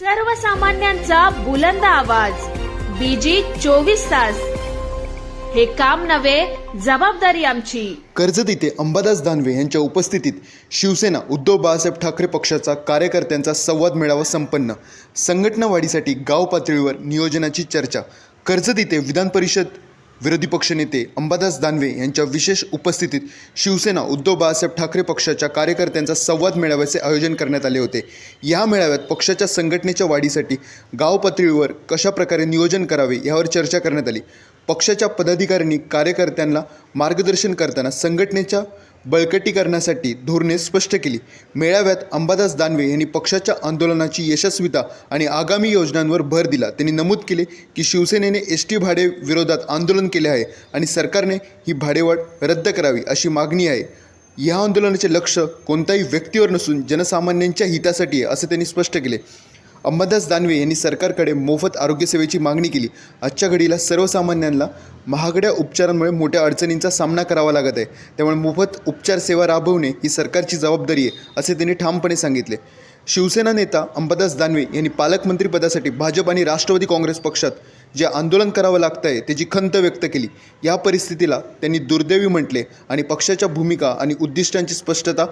सर्वसामान्यांचा बुलंद आवाज. बीजी चोवीस तास. हे काम नव्हे जबाबदारी आमची. कर्जत इथे अंबादास दानवे यांच्या उपस्थितीत शिवसेना उद्धव बाळासाहेब ठाकरे पक्षाचा कार्यकर्त्यांचा संवाद मेळावा संपन्न. संघटना वाढीसाठी गाव पातळीवर नियोजनाची चर्चा. कर्जत इथे विधान परिषद विरोधी पक्षनेते अंबादास दानवे यांच्या विशेष उपस्थितीत शिवसेना उद्धव बाळासाहेब ठाकरे पक्षाच्या कार्यकर्त्यांचा संवाद मेळाव्याचे आयोजन करण्यात आले होते. या मेळाव्यात पक्षाच्या संघटनेच्या वाढीसाठी गाव पातळीवर कशाप्रकारे नियोजन करावे यावर चर्चा करण्यात आली. पक्षाच्या पदाधिकाऱ्यांनी कार्यकर्त्यांना मार्गदर्शन करताना संघटनेच्या बळकटीकरणासाठी धोरणे स्पष्ट केली. मेळाव्यात अंबादास दानवे यांनी पक्षाच्या आंदोलनाची यशस्वीता आणि आगामी योजनांवर भर दिला. त्यांनी नमूद केले की शिवसेनेने एस टी भाडे विरोधात आंदोलन केले आहे आणि सरकारने ही भाडेवाढ रद्द करावी अशी मागणी आहे. या आंदोलनाचे लक्ष कोणत्याही व्यक्तीवर नसून जनसामान्यांच्या हितासाठी आहे असं त्यांनी स्पष्ट केले. अंबादास दानवे यांनी सरकारकडे मोफत आरोग्यसेवेची मागणी केली. आजच्या घडीला सर्वसामान्यांना महागड्या उपचारांमुळे मोठ्या अडचणींचा सामना करावा लागत आहे. त्यामुळे मोफत उपचार सेवा राबवणे ही सरकारची जबाबदारी आहे असे त्यांनी ठामपणे सांगितले. शिवसेना नेता अंबादास दानवे यांनी पालकमंत्रीपदासाठी भाजप आणि राष्ट्रवादी काँग्रेस पक्षात जे आंदोलन करावं लागतं आहे त्याची खंत व्यक्त केली. या परिस्थितीला त्यांनी दुर्दैवी म्हटले आणि पक्षाच्या भूमिका आणि उद्दिष्टांची स्पष्टता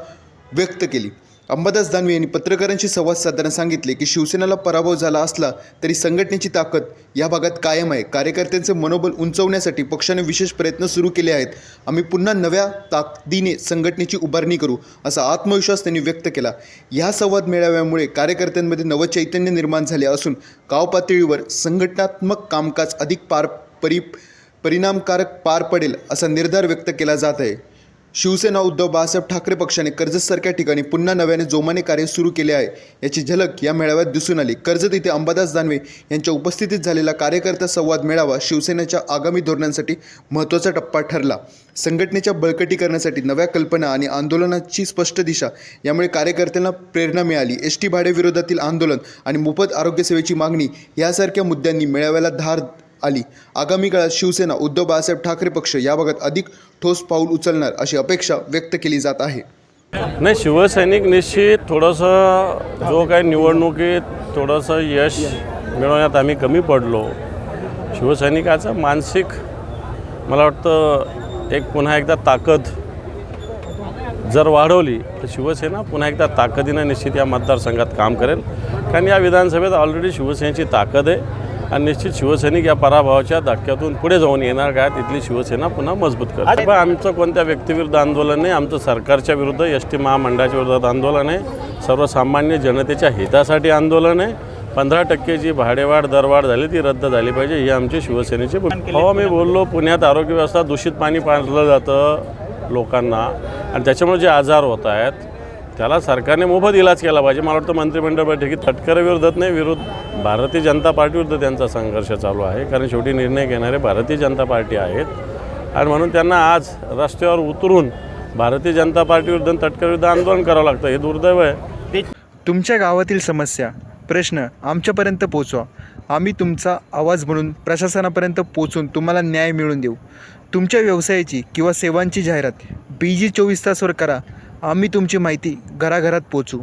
व्यक्त केली. अंबादास दानवे यांनी पत्रकारांशी संवाद साधताना सांगितले की शिवसेनेला पराभव झाला असला तरी संघटनेची ताकद या भागात कायम आहे. कार्यकर्त्यांचे मनोबल उंचवण्यासाठी पक्षाने विशेष प्रयत्न सुरू केले आहेत. आम्ही पुन्हा नव्या ताकदीने संघटनेची उभारणी करू असा आत्मविश्वास त्यांनी व्यक्त केला. या संवाद मेळाव्यामुळे कार्यकर्त्यांमध्ये नवचैतन्य निर्माण झाले असून गाव पातळीवर संघटनात्मक कामकाज अधिक पार परि परिणामकारक पार पडेल असा निर्धार व्यक्त केला जात आहे. शिवसेना उद्धव बाळासाहेब ठाकरे पक्षाने कर्जतसारख्या ठिकाणी पुन्हा नव्याने जोमाने कार्य सुरू केले आहे. याची झलक या मेळाव्यात दिसून आली. कर्जत येथे अंबादास दानवे यांच्या उपस्थितीत झालेला कार्यकर्ता संवाद मेळावा शिवसेनेच्या आगामी धोरणांसाठी महत्त्वाचा टप्पा ठरला. संघटनेच्या बळकटीकरणासाठी नव्या कल्पना आणि आंदोलनाची स्पष्ट दिशा यामुळे कार्यकर्त्यांना प्रेरणा मिळाली. एस टी भाडेविरोधातील आंदोलन आणि मोफत आरोग्यसेवेची मागणी यासारख्या मुद्द्यांनी मेळाव्याला धार आली. आगामी काळात शिवसेना उद्धव बाळासाहेब ठाकरे पक्ष याबाबत अधिक ठोस पाऊल उचलणार अशी अपेक्षा व्यक्त केली जात आहे. नाही शिवसैनिक निश्चित थोडंसं जो काही निवडणुकीत थोडंसं यश मिळवण्यात आम्ही कमी पडलो. शिवसैनिकाचं मानसिक मला वाटतं एक पुन्हा एकदा ताकद जर वाढवली तर शिवसेना पुन्हा एकदा ताकदीनं निश्चित या मतदारसंघात काम करेल. कारण या विधानसभेत ऑलरेडी शिवसेनेची ताकद आहे. आणि निश्चित शिवसैनिक या पराभवाच्या धक्क्यातून पुढे जाऊन येणार काय तिथली शिवसेना पुन्हा मजबूत करेल पण आमचं कोणत्या व्यक्तीविरुद्ध आंदोलन नाही आमचं सरकारच्या विरुद्ध एस टी महामंडळाच्या विरोधात आंदोलन आहे. सर्वसामान्य जनतेच्या हितासाठी आंदोलन आहे. पंधरा टक्के जी भाडेवाढ दरवाढ झाली ती रद्द झाली पाहिजे ही आमची शिवसेनेची हो मी बोललो पुण्यात आरोग्य व्यवस्था दूषित पाणी पाजलं जातं लोकांना. आणि त्याच्यामुळे जे आजार होत आहेत त्याला सरकारने मोफत इलाज केला पाहिजे. मला वाटतं मंत्रिमंडळ बैठकीत तटकरे विरोधात नाही विरोध भारतीय जनता पार्टीविरुद्ध त्यांचा संघर्ष चालू आहे. कारण शेवटी निर्णय घेणारे भारतीय जनता पार्टी आहेत. आणि म्हणून त्यांना आज रस्त्यावर उतरून भारतीय जनता पार्टीविरुद्ध तटकरविरुद्ध आंदोलन करावं लागतं. हे दुर्दैव आहे. तुमच्या गावातील समस्या प्रश्न आमच्यापर्यंत पोचवा आम्ही तुमचा आवाज म्हणून प्रशासनापर्यंत पोचून तुम्हाला न्याय मिळवून देऊ. तुमच्या व्यवसायाची किंवा सेवांची जाहिरात बी जी चोवीस तासवर करा. आम्ही तुमची माहिती घराघरात पोचू.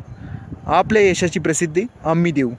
आपल्या यशाची प्रसिद्धी आम्ही देऊ.